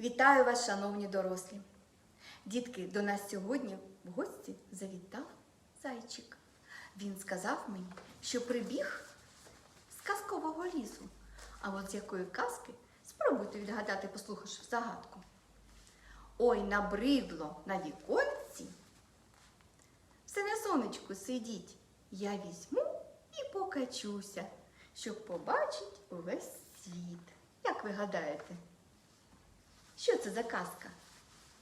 Вітаю вас, шановні дорослі. Дітки, до нас сьогодні в гості завітав зайчик. Він сказав мені, що прибіг з казкового лісу. А от з якої казки спробуйте відгадати, послухавши загадку. Ой, набридло на віконці. Все на сонечку сидіть. Я візьму і покачуся, щоб побачить увесь світ. Як ви гадаєте? Що це за казка?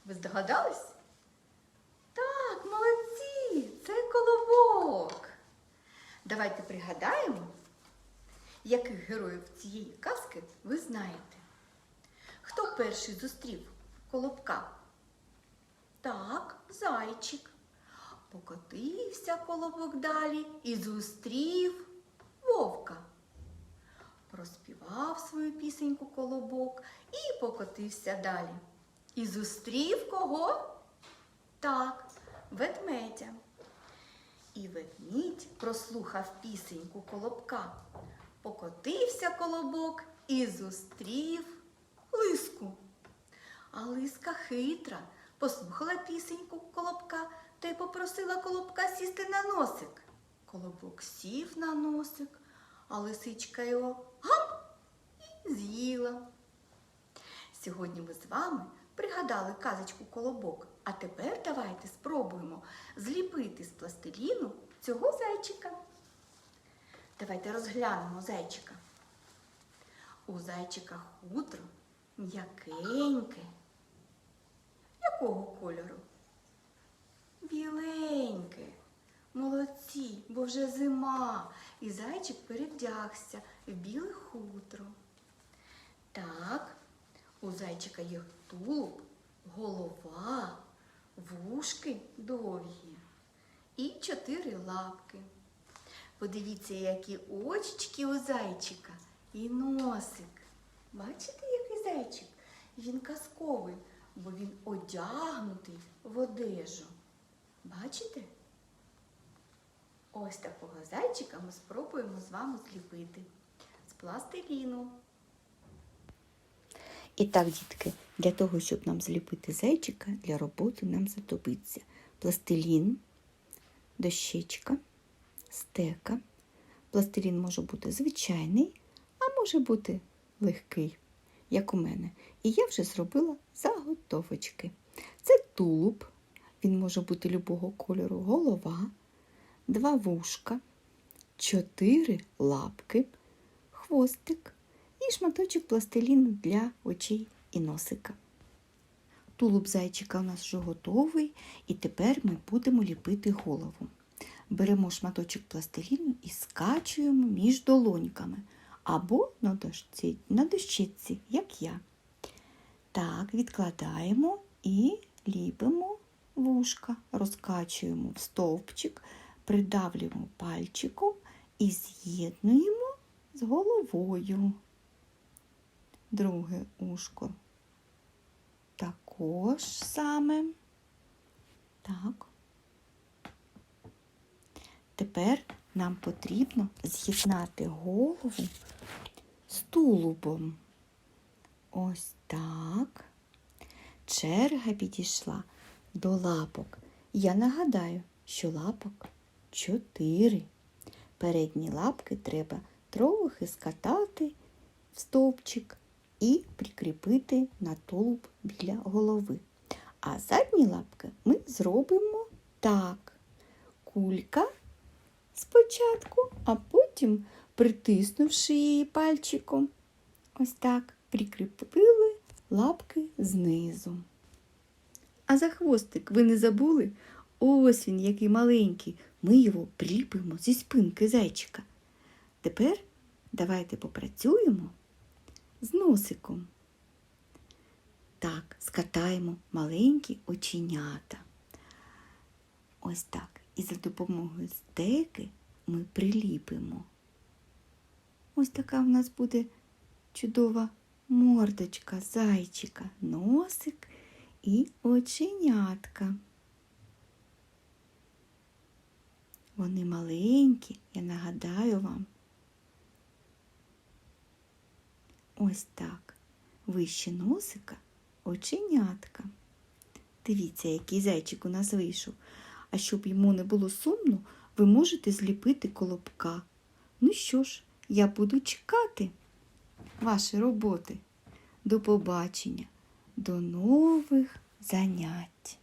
Ви здогадались? Так, молодці, це колобок. Давайте пригадаємо, яких героїв цієї казки ви знаєте. Хто перший зустрів колобка? Так, зайчик. Покотився колобок далі і зустрів. Проспівав свою пісеньку колобок і покотився далі. І зустрів кого? Так, ведмедя. І ведмідь прослухав пісеньку колобка. Покотився колобок і зустрів лиску. А лиска хитра послухала пісеньку колобка та й попросила колобка сісти на носик. Колобок сів на носик, а лисичка його гап і з'їла. Сьогодні ми з вами пригадали казочку колобок, а тепер давайте спробуємо зліпити з пластиліну цього зайчика. Давайте розглянемо зайчика. У зайчика хутро м'якеньке. Якого кольору? Біленьке. Молодці, бо вже зима, і зайчик перевдягся в біле хутро. Так, у зайчика є тулуб, голова, вушки довгі і чотири лапки. Подивіться, які очечки у зайчика і носик. Бачите, який зайчик? Він казковий, бо він одягнутий в одежу. Бачите? Ось такого зайчика ми спробуємо з вами зліпити з пластиліну. І так, дітки, для того, щоб нам зліпити зайчика, для роботи нам знадобиться пластилін, дощечка, стека. Пластилін може бути звичайний, а може бути легкий, як у мене. І я вже зробила заготовочки. Це тулуб, він може бути любого кольору, голова, два вушка, чотири лапки, хвостик і шматочок пластиліну для очей і носика. Тулуб зайчика у нас вже готовий, і тепер ми будемо ліпити голову. Беремо шматочок пластиліну і скачуємо між долоньками або на дощці, на дощечці, як я. Так, відкладаємо і ліпимо вушка, розкачуємо в стовпчик, придавлюємо пальчиком і з'єднуємо з головою. Друге ушко також саме. Так. Тепер нам потрібно з'єднати голову з тулубом. Ось так. Черга підійшла до лапок. Я нагадаю, що лапок чотири. Передні лапки треба трохи скатати в стовпчик і прикріпити на тулуб біля голови. А задні лапки ми зробимо так. Кулька спочатку, а потім, притиснувши її пальчиком, ось так прикріпили лапки знизу. А за хвостик ви не забули? Ось він, який маленький. Ми його приліпимо зі спинки зайчика. Тепер давайте попрацюємо з носиком. Так, скатаємо маленькі оченята. Ось так. І за допомогою стеки ми приліпимо. Ось така в нас буде чудова мордочка зайчика, носик і оченятка. Вони маленькі, я нагадаю вам. Ось так. Вище носика оченятка. Дивіться, який зайчик у нас вийшов. А щоб йому не було сумно, ви можете зліпити колобка. Ну що ж, я буду чекати ваші роботи. До побачення, до нових занять.